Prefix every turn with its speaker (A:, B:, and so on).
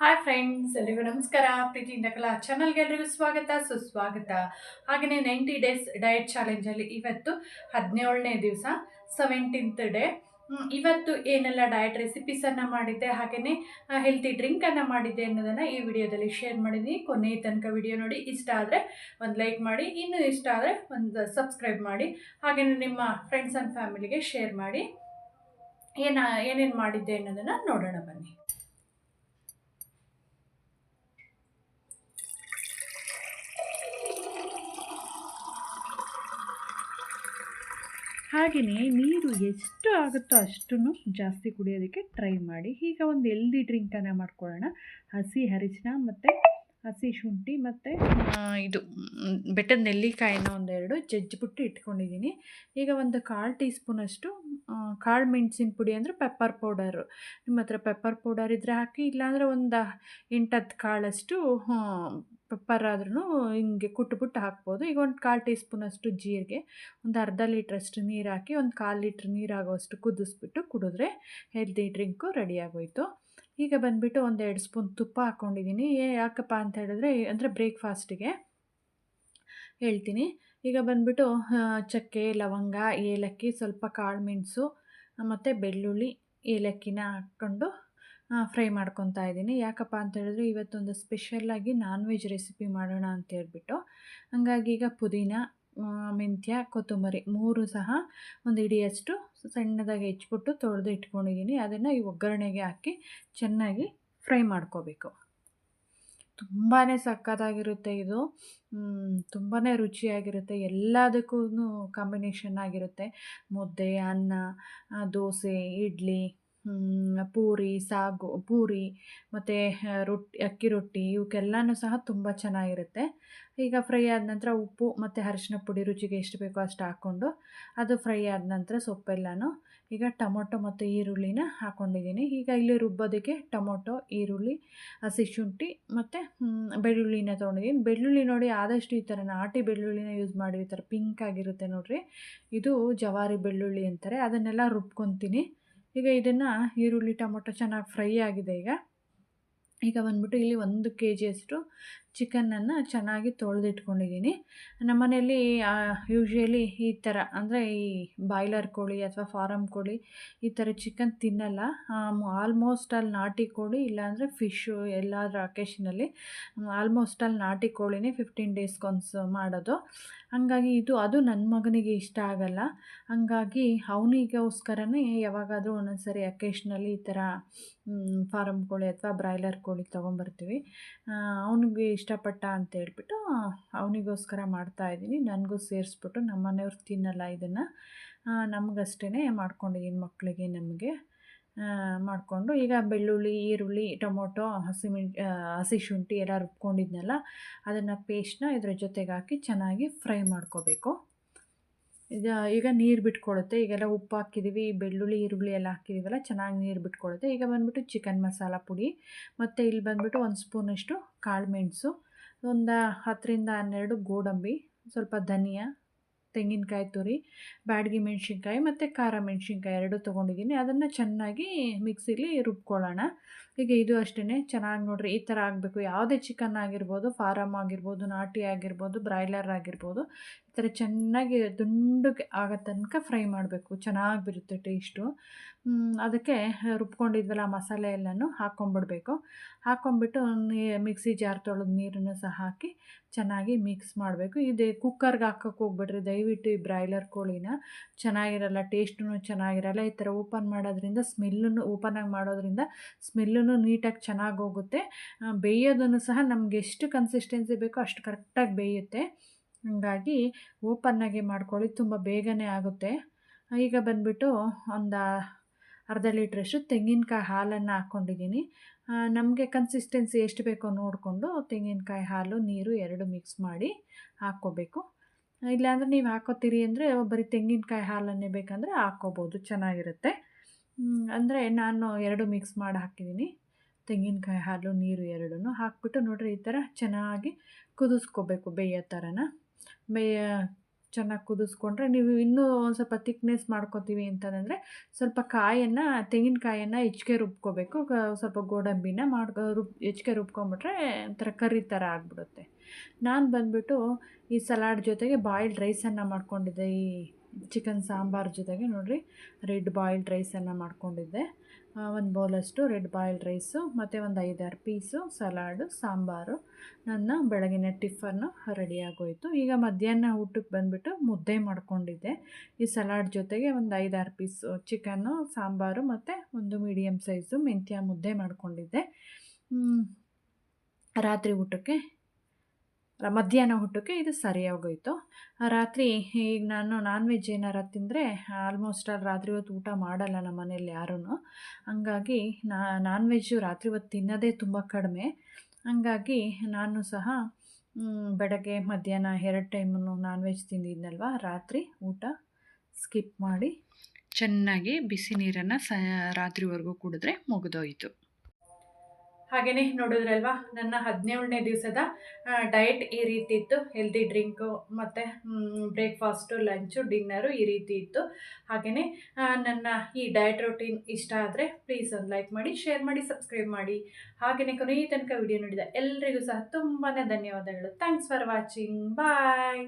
A: Hi friends ಎಲ್ಲರಿಗೂ ನಮಸ್ಕಾರ. ಪ್ರೀತಿಯಿಂದ ಕಲಾ ಚಾನಲ್ಗೆ ಎಲ್ರಿಗೂ ಸ್ವಾಗತ, ಸುಸ್ವಾಗತ. ಹಾಗೆಯೇ ನೈಂಟಿ ಡೇಸ್ ಡಯಟ್ ಚಾಲೆಂಜಲ್ಲಿ ಇವತ್ತು ಹದಿನೇಳನೇ ದಿವಸ ಸೆವೆಂಟೀನ್ತ್ ಡೇ ಇವತ್ತು ಏನೆಲ್ಲ ಡಯಟ್ ರೆಸಿಪೀಸನ್ನು ಮಾಡಿದ್ದೆ ಹಾಗೆಯೇ ಹೆಲ್ತಿ ಡ್ರಿಂಕನ್ನು ಮಾಡಿದ್ದೆ ಅನ್ನೋದನ್ನು ಈ ವಿಡಿಯೋದಲ್ಲಿ ಶೇರ್ ಮಾಡಿದ್ದೀನಿ. ಕೊನೆಯ ತನಕ ವಿಡಿಯೋ ನೋಡಿ, ಇಷ್ಟ ಆದರೆ ಒಂದು ಲೈಕ್ ಮಾಡಿ, ಇನ್ನೂ ಇಷ್ಟ ಆದರೆ ಒಂದು ಸಬ್ಸ್ಕ್ರೈಬ್ ಮಾಡಿ ಹಾಗೆಯೇ ನಿಮ್ಮ ಫ್ರೆಂಡ್ಸ್ ಆ್ಯಂಡ್ ಫ್ಯಾಮಿಲಿಗೆ ಶೇರ್ ಮಾಡಿ, ಏನ, ಏನೇನು ಮಾಡಿದ್ದೆ ಅನ್ನೋದನ್ನು ನೋಡೋಣ ಬನ್ನಿ. ಹಾಗೆಯೇ ನೀರು ಎಷ್ಟು ಆಗುತ್ತೋ ಅಷ್ಟನ್ನು ಜಾಸ್ತಿ ಕುಡಿಯೋದಕ್ಕೆ ಟ್ರೈ ಮಾಡಿ. ಈಗ ಒಂದು ಎಲ್ದಿ ಡ್ರಿಂಕನ್ನು ಮಾಡ್ಕೊಳ್ಳೋಣ. ಹಸಿ ಹರಿಚಿನ ಮತ್ತು ಹಸಿ ಶುಂಠಿ ಮತ್ತು ಇದು ಬೆಟ್ಟದ ನೆಲ್ಲಿಕಾಯಿನ ಒಂದೆರಡು ಜಜ್ಜಿಬಿಟ್ಟು ಇಟ್ಕೊಂಡಿದ್ದೀನಿ. ಈಗ ಒಂದು ಕಾಲು ಟೀ ಸ್ಪೂನಷ್ಟು ಕಾಳು ಮೆಣಸಿನ ಪುಡಿ ಅಂದರೆ ಪೆಪ್ಪರ್ ಪೌಡರು ನಿಮ್ಮ ಹತ್ರ ಪೆಪ್ಪರ್ ಪೌಡರ್ ಇದ್ದರೆ ಹಾಕಿ, ಇಲ್ಲಾಂದರೆ ಒಂದು ಎಂಟತ್ತು ಕಾಳಷ್ಟು ಪೆಪ್ಪರ್ ಆದ್ರೂ ಹಿಂಗೆ ಕುಟ್ಬಿಟ್ಟು ಹಾಕ್ಬೋದು. ಈಗ ಒಂದು ಕಾಲು ಟೀ ಸ್ಪೂನಷ್ಟು ಜೀರಿಗೆ, ಒಂದು ಅರ್ಧ ಲೀಟ್ರಷ್ಟು ನೀರು ಹಾಕಿ, ಒಂದು ಕಾಲು ಲೀಟ್ರ್ ನೀರು ಆಗೋವಷ್ಟು ಕುದಿಸ್ಬಿಟ್ಟು ಕುಡಿದ್ರೆ ಹೆಲ್ದಿ ಡ್ರಿಂಕು ರೆಡಿ ಆಗೋಯ್ತು. ಈಗ ಬಂದುಬಿಟ್ಟು ಒಂದು ಎರಡು ಸ್ಪೂನ್ ತುಪ್ಪ ಹಾಕ್ಕೊಂಡಿದ್ದೀನಿ ಏ, ಯಾಕಪ್ಪ ಅಂತ ಹೇಳಿದ್ರೆ, ಅಂದರೆ ಬ್ರೇಕ್ಫಾಸ್ಟಿಗೆ ಹೇಳ್ತೀನಿ. ಈಗ ಬಂದುಬಿಟ್ಟು ಚಕ್ಕೆ, ಲವಂಗ, ಏಲಕ್ಕಿ, ಸ್ವಲ್ಪ ಕಾಳು ಮೆಣಸು, ಮತ್ತು ಬೆಳ್ಳುಳ್ಳಿ, ಏಲಕ್ಕಿನ ಹಾಕ್ಕೊಂಡು ಫ್ರೈ ಮಾಡ್ಕೊತಾ ಇದ್ದೀನಿ. ಯಾಕಪ್ಪ ಅಂತ ಹೇಳಿದ್ರೆ ಇವತ್ತೊಂದು ಸ್ಪೆಷಲ್ಲಾಗಿ ನಾನ್ ವೆಜ್ ರೆಸಿಪಿ ಮಾಡೋಣ ಅಂತ ಹೇಳ್ಬಿಟ್ಟು. ಹಂಗಾಗಿ ಈಗ ಪುದೀನ ಮೆಂತ್ಯ, ಕೊತ್ತಂಬರಿ ಮೂರು ಸಹ ಒಂದು ಇಡಿಯಷ್ಟು ಸಣ್ಣದಾಗಿ ಹೆಚ್ಚಿಬಿಟ್ಟು ತೊಳೆದು ಇಟ್ಕೊಂಡಿದ್ದೀನಿ. ಅದನ್ನು ಈ ಒಗ್ಗರಣೆಗೆ ಹಾಕಿ ಚೆನ್ನಾಗಿ ಫ್ರೈ ಮಾಡ್ಕೋಬೇಕು. ತುಂಬಾ ಸಕ್ಕತ್ತಾಗಿರುತ್ತೆ ಇದು. ತುಂಬಾ ರುಚಿಯಾಗಿರುತ್ತೆ. ಎಲ್ಲದಕ್ಕೂ ಕಾಂಬಿನೇಷನ್ ಆಗಿರುತ್ತೆ. ಮುದ್ದೆ, ಅನ್ನ ದೋಸೆ, ಇಡ್ಲಿ. ಪೂರಿ, ಸಾಗು, ಪೂರಿ, ಮತ್ತು ರೊಟ್ಟಿ, ಅಕ್ಕಿ ರೊಟ್ಟಿ ಇವಕ್ಕೆಲ್ಲನೂ ಸಹ ತುಂಬ ಚೆನ್ನಾಗಿರುತ್ತೆ. ಈಗ ಫ್ರೈ ಆದ ನಂತರ ಉಪ್ಪು ಮತ್ತು ಅರಿಶಿನ ಪುಡಿ ರುಚಿಗೆ ಎಷ್ಟು ಬೇಕೋ ಅಷ್ಟು ಹಾಕ್ಕೊಂಡು ಅದು ಫ್ರೈ ಆದ ನಂತರ ಸೊಪ್ಪೆಲ್ಲನೂ ಈಗ ಟೊಮೊಟೊ ಮತ್ತು ಈರುಳ್ಳಿನ ಹಾಕ್ಕೊಂಡಿದ್ದೀನಿ ಈಗ ಇಲ್ಲಿ ರುಬ್ಬೋದಕ್ಕೆ ಟೊಮೊಟೊ, ಈರುಳ್ಳಿ, ಹಸಿ ಶುಂಠಿ ಮತ್ತು ಬೆಳ್ಳುಳ್ಳಿನ ತೊಗೊಂಡಿದ್ದೀನಿ. ಬೆಳ್ಳುಳ್ಳಿ ನೋಡಿ ಆದಷ್ಟು ಈ ಥರ ನಾಟಿ ಬೆಳ್ಳುಳ್ಳಿನ ಯೂಸ್ ಮಾಡಿ ಈ ಥರ ಪಿಂಕ್ ಆಗಿರುತ್ತೆ ನೋಡಿರಿ. ಇದು ಜವಾರಿ ಬೆಳ್ಳುಳ್ಳಿ ಅಂತಾರೆ. ಅದನ್ನೆಲ್ಲ ರುಬ್ಕೊತೀನಿ. ಈಗ ಇದನ್ನು ಈರುಳ್ಳಿ ಟೊಮೊಟೊ ಚೆನ್ನಾಗಿ ಫ್ರೈ ಆಗಿದೆ ಈಗ. ಈಗ ಬಂದ್ಬಿಟ್ಟು ಇಲ್ಲಿ ಒಂದು ಕೆ ಜಿಯಷ್ಟು ಚಿಕನನ್ನು ಚೆನ್ನಾಗಿ ತೊಳೆದಿಟ್ಕೊಂಡಿದ್ದೀನಿ. ನಮ್ಮನೆಯಲ್ಲಿ ಯೂಶ್ವಲಿ ಈ ಥರ, ಅಂದರೆ ಈ ಬಾಯ್ಲರ್ ಕೋಳಿ ಅಥವಾ ಫಾರಮ್ ಕೋಳಿ ಈ ಥರ ಚಿಕನ್ ತಿನ್ನಲ್ಲ. ಆಲ್ಮೋಸ್ಟ್ ಅಲ್ಲಿ ನಾಟಿ ಕೋಳಿ, ಇಲ್ಲಾಂದರೆ ಫಿಶ್ಶು ಎಲ್ಲ ಅಕೇಶನಲ್ಲಿ ಆಲ್ಮೋಸ್ಟ್ ಅಲ್ಲಿ ನಾಟಿ ಕೋಳಿನೇ ಫಿಫ್ಟೀನ್ ಡೇಸ್ಗೊಂದು ಮಾಡೋದು. ಹಂಗಾಗಿ ಇದು, ಅದು ನನ್ನ ಮಗನಿಗೆ ಇಷ್ಟ ಆಗಲ್ಲ. ಹಂಗಾಗಿ ಅವನಿಗೋಸ್ಕರನೇ ಯಾವಾಗಾದರೂ ಒಂದೊಂದು ಸರಿ ಅಕೇಶ್ನಲ್ಲಿ ಈ ಥರ ಫಾರಮ್ ಕೋಳಿ ಅಥವಾ ಬ್ರಾಯ್ಲರ್ ಕೋಳಿ ತೊಗೊಂಬರ್ತೀವಿ. ಅವನಿಗೆ ಇಷ್ಟಪಟ್ಟ ಅಂತ ಹೇಳ್ಬಿಟ್ಟು ಅವನಿಗೋಸ್ಕರ ಮಾಡ್ತಾಯಿದ್ದೀನಿ ನನಗೂ ಸೇರಿಸ್ಬಿಟ್ಟು ನಮ್ಮ ಮನೆಯವ್ರು ತಿನ್ನಲ್ಲ ಇದನ್ನು. ನಮಗಷ್ಟೇ ಮಾಡ್ಕೊಂಡಿದ್ದೀನಿ ಮಕ್ಕಳಿಗೆ ನಮಗೆ. ಮಾಡಿಕೊಂಡು ಈಗ ಬೆಳ್ಳುಳ್ಳಿ, ಈರುಳ್ಳಿ, ಟೊಮೊಟೊ ಹಸಿಮೆಣ್ ಹಸಿ ಶುಂಠಿ ಎಲ್ಲ ರುಬ್ಕೊಂಡಿದ್ನಲ್ಲ, ಅದನ್ನು ಪೇಸ್ಟ್ನ ಇದ್ರ ಜೊತೆಗೆ ಹಾಕಿ ಚೆನ್ನಾಗಿ ಫ್ರೈ ಮಾಡ್ಕೋಬೇಕು. ಇದು ಈಗ ನೀರು ಬಿಟ್ಕೊಡುತ್ತೆ ಈಗೆಲ್ಲ ಉಪ್ಪು ಹಾಕಿದ್ದೀವಿ ಬೆಳ್ಳುಳ್ಳಿ, ಈರುಳ್ಳಿ ಎಲ್ಲ ಹಾಕಿದ್ದೀವಲ್ಲ ಚೆನ್ನಾಗಿ ನೀರು ಬಿಟ್ಕೊಡುತ್ತೆ ಈಗ ಬಂದುಬಿಟ್ಟು ಚಿಕನ್ ಮಸಾಲ ಪುಡಿ, ಮತ್ತು ಇಲ್ಲಿ ಬಂದುಬಿಟ್ಟು ಒಂದು ಸ್ಪೂನಷ್ಟು ಕಾಳು ಮೆಣಸು, ಒಂದು ಹತ್ತರಿಂದ ಹನ್ನೆರಡು ಗೋಡಂಬಿ, ಸ್ವಲ್ಪ ಧನಿಯಾ, ತೆಂಗಿನಕಾಯಿ ತುರಿ, ಬ್ಯಾಡಗಿ ಮೆಣಸಿನ್ಕಾಯಿ, ಮತ್ತು ಖಾರ ಮೆಣಸಿನ್ಕಾಯಿ ಎರಡು ತೊಗೊಂಡಿದ್ದೀನಿ. ಅದನ್ನು ಚೆನ್ನಾಗಿ ಮಿಕ್ಸಿಲಿ ರುಬ್ಕೊಳ್ಳೋಣ. ಈಗ ಇದು ಅಷ್ಟೇ ಚೆನ್ನಾಗಿ ನೋಡಿರಿ, ಈ ಥರ ಆಗಬೇಕು. ಯಾವುದೇ ಚಿಕನ್ ಆಗಿರ್ಬೋದು ಫಾರಮ್ ಆಗಿರ್ಬೋದು, ನಾಟಿ ಆಗಿರ್ಬೋದು, ಬ್ರಾಯ್ಲರ್ ಆಗಿರ್ಬೋದು ಥರ ಚೆನ್ನಾಗಿ ದುಂಡಗೆ ಆಗೋ ತನಕ ಫ್ರೈ ಮಾಡಬೇಕು. ಚೆನ್ನಾಗಿ ಬಿರುತ್ತೆ ಟೇಸ್ಟು. ಅದಕ್ಕೆ ರುಬ್ಕೊಂಡಿದ್ವಲ್ಲ ಮಸಾಲೆ ಎಲ್ಲನೂ ಹಾಕ್ಕೊಂಬಿಡ್ಬೇಕು. ಹಾಕ್ಕೊಂಬಿಟ್ಟು ಮಿಕ್ಸಿ ಜಾರ್ ತೊಳೆದು ನೀರನ್ನು ಸಹ ಹಾಕಿ ಚೆನ್ನಾಗಿ ಮಿಕ್ಸ್ ಮಾಡಬೇಕು. ಇದು ಕುಕ್ಕರ್ಗೆ ಹಾಕೋಕೆ ಹೋಗ್ಬಿಡ್ರಿ ದಯವಿಟ್ಟು ಈ ಬ್ರಾಯ್ಲರ್ ಕೋಳಿನ ಚೆನ್ನಾಗಿರಲ್ಲ ಟೇಸ್ಟೂ ಚೆನ್ನಾಗಿರಲ್ಲ. ಈ ಥರ ಓಪನ್ ಮಾಡೋದ್ರಿಂದ ಸ್ಮೆಲ್ಲೂ ಓಪನಾಗಿ ಮಾಡೋದ್ರಿಂದ ಸ್ಮೆಲ್ಲೂ ನೀಟಾಗಿ ಚೆನ್ನಾಗಿ ಹೋಗುತ್ತೆ. ಬೇಯೋದನ್ನು ಸಹ ನಮಗೆ ಎಷ್ಟು ಕನ್ಸಿಸ್ಟೆನ್ಸಿ ಬೇಕೋ ಅಷ್ಟು ಕರೆಕ್ಟಾಗಿ ಬೇಯುತ್ತೆ. ಹಾಗಾಗಿ ಓಪನ್ನಾಗಿ ಮಾಡ್ಕೊಳ್ಳಿ, ತುಂಬ ಬೇಗನೆ ಆಗುತ್ತೆ. ಈಗ ಬಂದುಬಿಟ್ಟು ಒಂದು ಅರ್ಧ ಲೀಟ್ರಷ್ಟು ತೆಂಗಿನಕಾಯಿ ಹಾಲನ್ನು ಹಾಕ್ಕೊಂಡಿದ್ದೀನಿ. ನಮಗೆ ಕನ್ಸಿಸ್ಟೆನ್ಸಿ ಎಷ್ಟು ಬೇಕೋ ನೋಡಿಕೊಂಡು ತೆಂಗಿನಕಾಯಿ ಹಾಲು, ನೀರು ಎರಡು ಮಿಕ್ಸ್ ಮಾಡಿ ಹಾಕ್ಕೋಬೇಕು. ಇಲ್ಲಾಂದರೆ ನೀವು ಹಾಕೋತೀರಿ ಅಂದರೆ ಬರೀ ತೆಂಗಿನಕಾಯಿ ಹಾಲನ್ನೇ ಬೇಕಂದರೆ ಹಾಕ್ಕೋಬೋದು, ಚೆನ್ನಾಗಿರುತ್ತೆ. ಅಂದರೆ ನಾನು ಎರಡು ಮಿಕ್ಸ್ ಮಾಡಿ ಹಾಕಿದ್ದೀನಿ. ತೆಂಗಿನಕಾಯಿ ಹಾಲು, ನೀರು ಎರಡೂ ಹಾಕ್ಬಿಟ್ಟು ನೋಡಿರಿ ಈ ಥರ ಚೆನ್ನಾಗಿ ಕುದಿಸ್ಕೋಬೇಕು ಬೇಯೋ ಥರನ ಬೇಯ ಚೆನ್ನಾಗಿ ಕುದಿಸ್ಕೊಂಡ್ರೆ ನೀವು ಇನ್ನೂ ಒಂದು ಸ್ವಲ್ಪ ತಿಕ್ನೆಸ್ ಮಾಡ್ಕೊತೀವಿ ಅಂತಂದರೆ ಸ್ವಲ್ಪ ಕಾಯನ್ನು, ತೆಂಗಿನಕಾಯನ್ನು ಹೆಚ್ಚಿಗೆ ರುಬ್ಕೋಬೇಕು. ಸ್ವಲ್ಪ ಗೋಡಂಬಿನ ಮಾಡ್ಕೊ ರುಬ್ ಹೆಚ್ಚಿಗೆ ರುಬ್ಕೊಂಬಿಟ್ರೆ ಒಂಥರ ಕರಿ ಥರ ಆಗಿಬಿಡುತ್ತೆ. ನಾನು ಬಂದ್ಬಿಟ್ಟು ಈ ಸಲಾಡ್ ಜೊತೆಗೆ ಬಾಯ್ಲ್ಡ್ ರೈಸನ್ನು ಮಾಡ್ಕೊಂಡಿದ್ದೆ ಈ ಚಿಕನ್ ಸಾಂಬಾರ್ ಜೊತೆಗೆ ನೋಡಿರಿ ರೆಡ್ ಬಾಯ್ಲ್ಡ್ ರೈಸನ್ನು ಮಾಡ್ಕೊಂಡಿದ್ದೆ. ಒಂದು ಬೌಲಷ್ಟು ರೆಡ್ ಬಾಯ್ಲ್ಡ್ ರೈಸು ಮತ್ತು ಒಂದು ಐದಾರು ಪೀಸು ಸಲಾಡು ಸಾಂಬಾರು. ನನ್ನ ಬೆಳಗಿನ ಟಿಫನ್ನು ರೆಡಿಯಾಗೋಯಿತು ಈಗ ಮಧ್ಯಾಹ್ನ ಊಟಕ್ಕೆ ಬಂದುಬಿಟ್ಟು ಮುದ್ದೆ ಮಾಡ್ಕೊಂಡಿದ್ದೆ. ಈ ಸಲಾಡ್ ಜೊತೆಗೆ ಒಂದು ಐದಾರು ಪೀಸು ಚಿಕನ್ನು ಸಾಂಬಾರು ಮತ್ತು ಒಂದು ಮೀಡಿಯಮ್ ಸೈಜು ಮೆಂತ್ಯ ಮುದ್ದೆ ಮಾಡಿಕೊಂಡಿದ್ದೆ. ರಾತ್ರಿ ಊಟಕ್ಕೆ ಮಧ್ಯಾಹ್ನ ಊಟಕ್ಕೆ ಇದು ಸರಿಯಾಗೋಯ್ತು. ರಾತ್ರಿ ಈಗ ನಾನು ನಾನ್ ವೆಜ್ ಏನಾರ ತಿಂದರೆ ಆಲ್ಮೋಸ್ಟ್ ಅಲ್ಲಿ ರಾತ್ರಿ ಹೊತ್ತು ಊಟ ಮಾಡಲ್ಲ ನಮ್ಮ ಮನೇಲಿ ಯಾರೂ ಹಂಗಾಗಿ ನಾನ್ ವೆಜ್ಜು ರಾತ್ರಿ ಹೊತ್ತು ತಿನ್ನೋದೇ ತುಂಬ ಕಡಿಮೆ. ಹಂಗಾಗಿ ನಾನು ಸಹ ಬೆಳಗ್ಗೆ, ಮಧ್ಯಾಹ್ನ ಎರಡು ಟೈಮನ್ನು ನಾನ್ ವೆಜ್ ತಿಂದಿದ್ನಲ್ವ ರಾತ್ರಿ ಊಟ? ಸ್ಕಿಪ್ ಮಾಡಿ. ಚೆನ್ನಾಗಿ ಬಿಸಿ ನೀರನ್ನು ಸ, ರಾತ್ರಿವರೆಗೂ ಕುಡಿದ್ರೆ ಮುಗಿದೋಯ್ತು. ಹಾಗೆಯೇ ನೋಡಿದ್ರಲ್ವಾ, ನನ್ನ ಹದಿನೇಳನೇ ದಿವಸದ ಡಯಟ್ ಈ ರೀತಿ ಇತ್ತು. ಹೆಲ್ದಿ ಡ್ರಿಂಕು ಮತ್ತು ಬ್ರೇಕ್ಫಾಸ್ಟು ಲಂಚು ಡಿನ್ನರು ಈ ರೀತಿ ಇತ್ತು. ಹಾಗೆಯೇ ನನ್ನ ಈ ಡಯಟ್ ರೊಟೀನ್ ಇಷ್ಟ ಆದರೆ ಪ್ಲೀಸ್ ಒಂದು ಲೈಕ್ ಮಾಡಿ ಶೇರ್ ಮಾಡಿ ಸಬ್ಸ್ಕ್ರೈಬ್ ಮಾಡಿ. ಹಾಗೆಯೇ ಕೊನೆಯ ತನಕ ವಿಡಿಯೋ ನೋಡಿದ ಎಲ್ಲರಿಗೂ ಸಹ ತುಂಬಾ ಧನ್ಯವಾದಗಳು. Thanks for watching bye